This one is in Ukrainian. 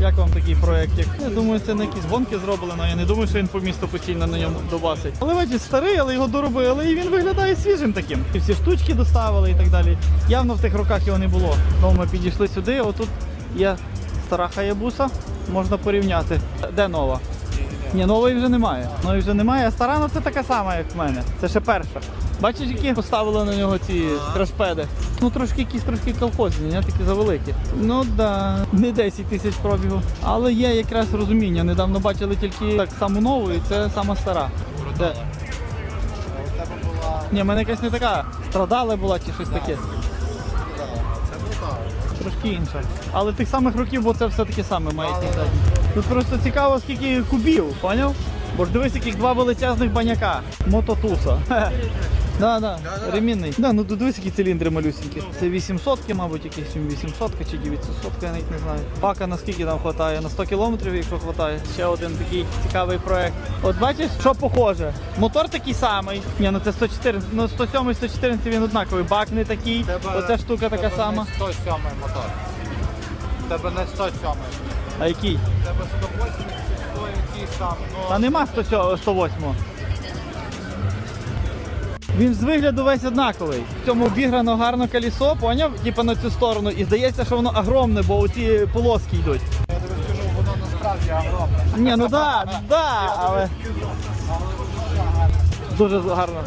Як вам такий проєктик? Я думаю, це на якісь гонки зроблено. Я не думаю, що він по місту постійно на ньому добасить. Але бачите, старий, але його доробили, і він виглядає свіжим таким. І всі штучки доставили і так далі. Явно в тих роках його не було. Ну, ми підійшли сюди, отут є стара хаябуса, можна порівняти. Де нова? Ні, нової вже немає. Нової вже немає, а стара ну це така сама, як в мене. Це ще перша. Бачиш, які поставили на нього ці крашпеди? Ну трошки якісь трошки колхозні, не такі завеликі. Ну да, не 10 тисяч пробігу. Але є якраз розуміння. Недавно бачили тільки так саму нову, і це сама стара. Де? Ні, в мене якась не така. Страдала була чи щось таке. це. Трошки інша. Але тих самих років, бо це все таке саме має задні. Тут просто цікаво, скільки кубів, поняв? Бо ж дивись, яких два величезних баняка. Мототуса. Да, да, ремінний. Да, ну тут дивись, які циліндри малюсенькі. Це 800, мабуть, якісь 800 чи 900, я навіть не знаю. Пака наскільки нам вистачає? На 100 кілометрів, якщо вистачає. Ще один такий цікавий проект. От бачиш, що похоже? Мотор такий самий. Ні, ну це 104, ну 107 114 він однаковий. Бак не такий. Оця штука така сама. 107 мотор. Тебе не 107. А який? Тебе 180 стоїть ті самі. Ну, Та нема 107 108. Він з вигляду весь однаковий. В цьому обіграно гарно колесо, поняв? Типа на цю сторону. І здається, що воно огромне, бо оці полоски йдуть. я тобі скажу, воно насправді огромне. Ні, ну да, да, але Але дуже гарно. дуже гарно.